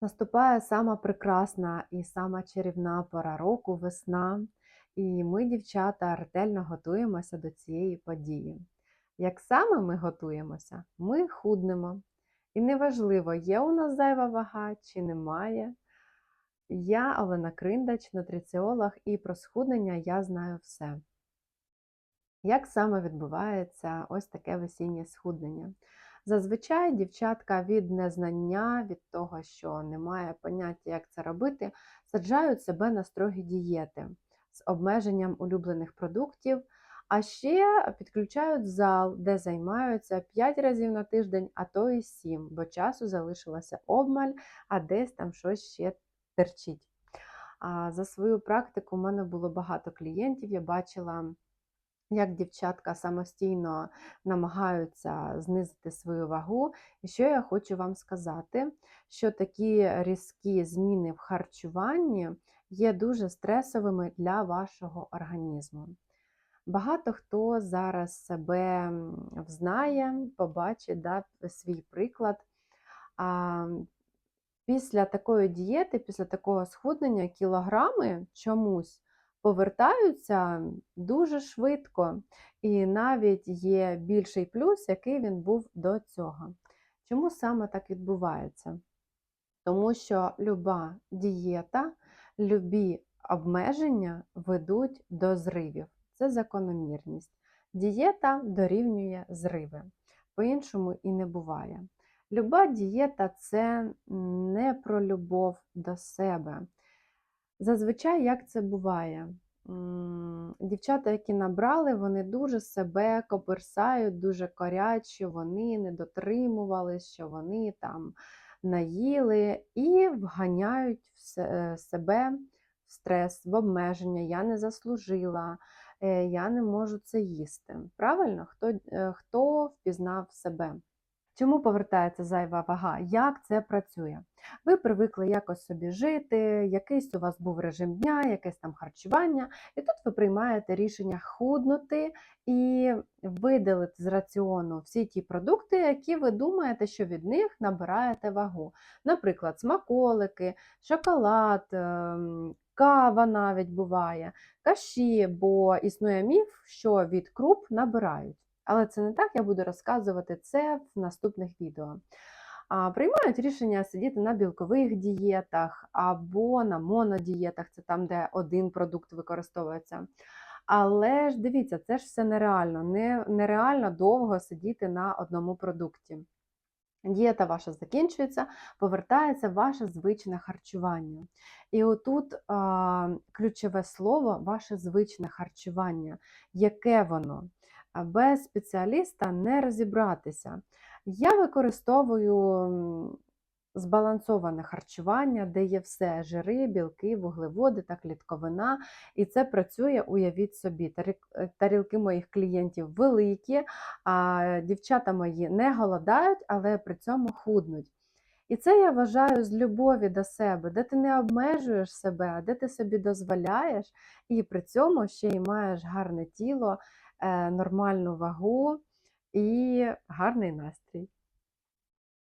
Наступає сама прекрасна і сама чарівна пора року, весна, і ми, дівчата, ретельно готуємося до цієї події. Як саме ми готуємося? Ми худнемо. І неважливо, є у нас зайва вага чи немає. Я Олена Криндач, нутриціолог, і про схуднення я знаю все. Як саме відбувається ось таке весіннє схуднення? Зазвичай дівчатка від незнання, від того, що немає поняття, як це робити, саджають себе на строгі дієти з обмеженням улюблених продуктів, а ще підключають зал, де займаються 5 разів на тиждень, а то і 7, бо часу залишилося обмаль, а десь там щось ще терчить. За свою практику у мене було багато клієнтів, я бачила як дівчатка самостійно намагаються знизити свою вагу. І що я хочу вам сказати, що такі різкі зміни в харчуванні є дуже стресовими для вашого організму. Багато хто зараз себе взнає, побачить да, свій приклад. А, Після такої дієти, після такого схуднення, кілограми чомусь повертаються дуже швидко, і навіть є більший плюс, який він був до цього. Чому саме так відбувається? Тому що люба дієта, любі обмеження ведуть до зривів. Це закономірність. Дієта дорівнює зриви. По-іншому і не буває. Люба дієта це не про любов до себе. Зазвичай як це буває? Дівчата, які набрали, вони дуже себе коперсають, дуже корять, що вони не дотримувались, що вони там наїли і вганяють е, себе в стрес, в обмеження. Я не заслужила, е, я не можу це їсти. Правильно? Хто, е, Хто впізнав себе? Чому повертається зайва вага? Як це працює? Ви привикли якось собі жити, якийсь у вас був режим дня, якесь там харчування, і тут ви приймаєте рішення худнути і видалити з раціону всі ті продукти, які ви думаєте, що від них набираєте вагу. Наприклад, смаколики, шоколад, ем, кава навіть буває, каші, бо існує міф, що від круп набирають. Але це не так, я буду розказувати це в наступних відео. Приймають рішення сидіти на білкових дієтах або на монодієтах, це там, де один продукт використовується. Але ж дивіться, це ж все нереально. Не, Нереально довго сидіти на одному продукті. Дієта ваша закінчується, повертається ваше звичне харчування. І отут а, ключове слово ваше звичне харчування. Яке воно? Без спеціаліста не розібратися. Я використовую збалансоване харчування, де є все жири, білки, вуглеводи та клітковина. І це працює, уявіть собі, е, тарілки моїх клієнтів великі, а дівчата мої не голодають, але при цьому худнуть. І це я вважаю з любові до себе, де ти не обмежуєш себе, де ти собі дозволяєш, і при цьому ще й маєш гарне тіло, Е, нормальну вагу і гарний настрій.